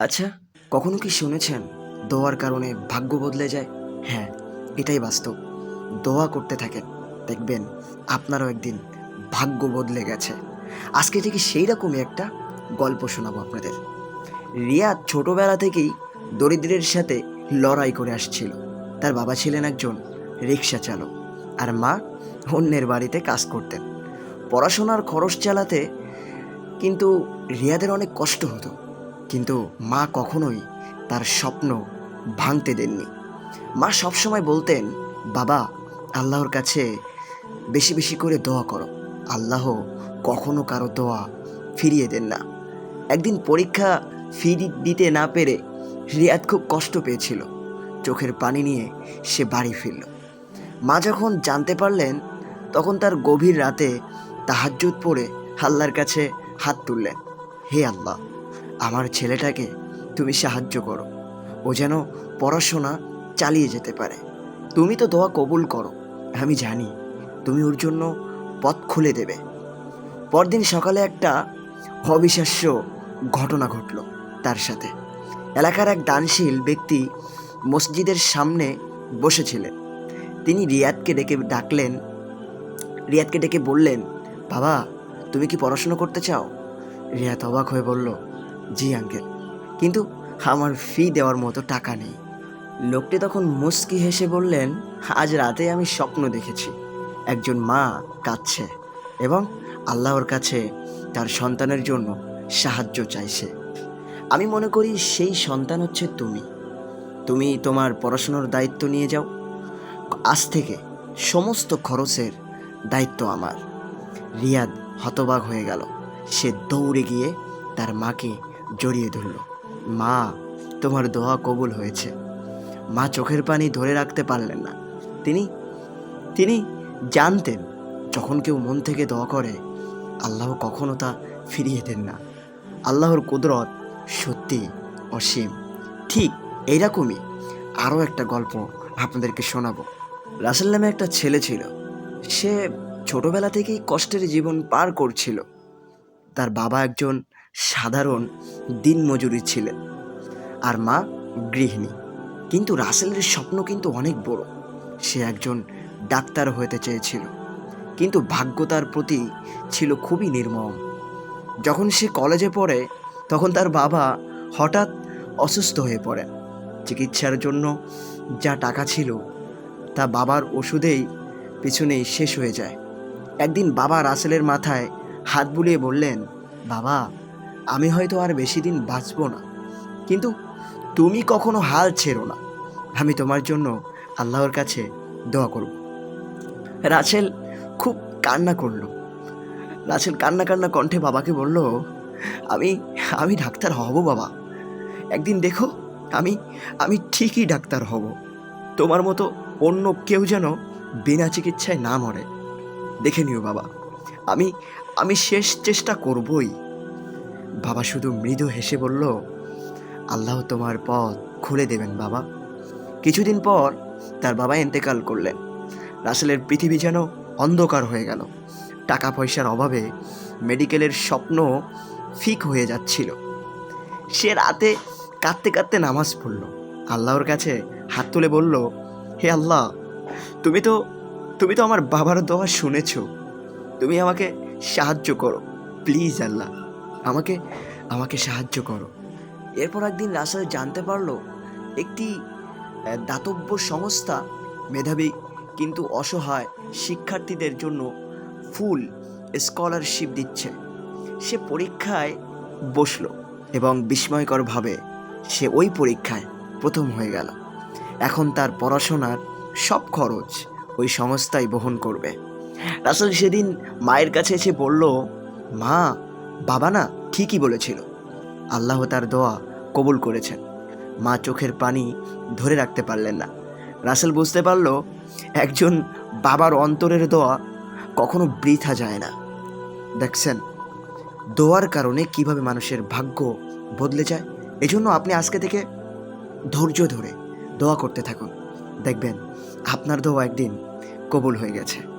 আচ্ছা কখনো কি শুনেছেন, দোয়ার কারণে ভাগ্য বদলে যায়? হ্যাঁ এটাই বাস্তব। দোয়া করতে থাকেন, দেখবেন আপনারও একদিন ভাগ্য বদলে গেছে। আজকে থেকে সেই রকমই একটা গল্প শোনাবো আপনাদের। রিয়া ছোটবেলা থেকেই দরিদ্রের সাথে লড়াই করে আসছিল। তার বাবা ছিলেন একজন রিক্সা চালক আর মা অন্যের বাড়িতে কাজ করতেন। পড়াশোনার খরচ চালাতে কিন্তু রিয়াদের অনেক কষ্ট হতো। কিন্তু মা কখনোই তার স্বপ্ন ভাঙতে দেননি। মা সবসময় বলতেন, বাবা, আল্লাহর কাছে বেশি বেশি করে দোয়া করো। আল্লাহ কখনো কারও দোয়া ফিরিয়ে দেন না। একদিন পরীক্ষা ফি দিতে না পেরে রিয়াদ খুব কষ্ট পেয়েছিল। চোখের পানি নিয়ে সে বাড়ি ফিরল। মা যখন জানতে পারলেন, তখন তার গভীর রাতে তাহাজ্জুদ পড়ে আল্লাহর কাছে হাত তুললেন। হে আল্লাহ আমার ছেলেটাকে তুমি সাহায্য করো। ও যেন পড়াশোনা চালিয়ে যেতে পারে। তুমি তো দোয়া কবুল করো। আমি জানি তুমি ওর জন্য পথ খুলে দেবে। পরদিন সকালে একটা অবিশ্বাস্য ঘটনা ঘটল তার সাথে। এলাকার এক দানশীল ব্যক্তি মসজিদের সামনে বসেছিলেন। তিনি রিয়াদকে ডেকে ডাকলেন, রিয়াদকে ডেকে বললেন, বাবা, তুমি কি পড়াশোনা করতে চাও? রিয়াদ অবাক হয়ে বলল জি, আঙ্কেল। কিন্তু আমার ফি দেওয়ার মতো টাকা নেই। লোকটি তখন মুস্কি হেসে বললেন, আজ রাতে আমি স্বপ্ন দেখেছি। একজন মা কাঁদছে এবং আল্লাহর কাছে তার সন্তানের জন্য সাহায্য চাইছে। আমি মনে করি সেই সন্তান হচ্ছে তুমি। তুমি তোমার পড়াশোনার দায়িত্ব নিয়ে যাও। আজ থেকে সমস্ত খরচের দায়িত্ব আমার। রিয়াদ হতবাক হয়ে গেল। সে দৌড়ে গিয়ে তার মাকে জড়িয়ে ধরল। মা, তোমার দোয়া কবুল হয়েছে। মা চোখের পানি ধরে রাখতে পারলেন না। তিনি তিনি জানতেন, যখন কেউ মন থেকে দোয়া করে, আল্লাহ কখনো তা ফিরিয়ে দেন না। আল্লাহর কুদরত সত্যি অসীম। ঠিক এইরকমই আরও একটা গল্প আপনাদেরকে শোনাবো। রাসেল নামে একটা ছেলে ছিল। সে ছোটবেলা থেকেই কষ্টের জীবন পার করছিল। তার বাবা একজন সাধারণ দিনমজুরি ছিলেন। আর মা গৃহিণী। কিন্তু রাসেলের স্বপ্ন কিন্তু অনেক বড়। সে একজন ডাক্তার হতে চেয়েছিল। কিন্তু ভাগ্য তার প্রতি ছিল খুবই নির্মম। যখন সে কলেজে পড়ে, তখন তার বাবা হঠাৎ অসুস্থ হয়ে পড়েন। চিকিৎসার জন্য যা টাকা ছিল, তা বাবার ওষুধেই পিছনেই শেষ হয়ে যায়। একদিন বাবা রাসেলের মাথায় হাত বুলিয়ে বললেন, বাবা আমি হয়তো আর বেশি দিন বাঁচব না। কিন্তু তুমি কখনো হাল ছেড়ো না। আমি তোমার জন্য আল্লাহর কাছে দোয়া করব। রাসেল খুব কান্না করল। রাসেল কান্না কান্না কণ্ঠে বাবাকে বলল, আমি আমি ডাক্তার হব বাবা। একদিন দেখো, আমি আমি ঠিকই ডাক্তার হব। তোমার মতো অন্য কেউ যেন বিনা চিকিৎসায় না মরে। দেখে নিও বাবা, আমি আমি শেষ চেষ্টা করবই। বাবা শুধু মৃদু হেসে বলল, আল্লাহ তোমার পথ খুলে দেবেন বাবা। কিছুদিন পর তার বাবা এন্তেকাল করলেন। রাসেলের পৃথিবী যেন অন্ধকার হয়ে গেল। টাকা পয়সার অভাবে মেডিকেলের স্বপ্ন ফিক হয়ে যাচ্ছিল। সে রাতে কাঁদতে কাঁদতে নামাজ পড়ল। আল্লাহর কাছে হাত তুলে বলল, হে আল্লাহ, তুমি তো তুমি তো আমার বাবার দোয়া শুনেছ। তুমি আমাকে সাহায্য করো, প্লিজ আল্লাহ। আমাকে আমাকে সাহায্য করো। এরপর একদিন রাসেল জানতে পারল, একটি দাতব্য সংস্থা মেধাবী কিন্তু অসহায় শিক্ষার্থীদের জন্য ফুল স্কলারশিপ দিচ্ছে। সে পরীক্ষায় বসল এবং বিস্ময়করভাবে সে ওই পরীক্ষায় প্রথম হয়ে গেল। এখন তার পড়াশোনার সব খরচ ওই সংস্থাই বহন করবে। রাসেল সেদিন মায়ের কাছে এসে বলল, মা, বাবা না ঠিকই বলেছিল। আল্লাহ তার দোয়া কবুল করেছেন। মা চোখের পানি ধরে রাখতে পারলেন না। রাসেল বুঝতে পারল, একজন বাবার অন্তরের দোয়া কখনো বৃথা যায় না। দেখছেন, দোয়ার কারণে কীভাবে মানুষের ভাগ্য বদলে যায়, এজন্য আপনি আজকে থেকে ধৈর্য ধরে দোয়া করতে থাকুন। দেখবেন, আপনার দোয়া একদিন কবুল হয়ে গেছে।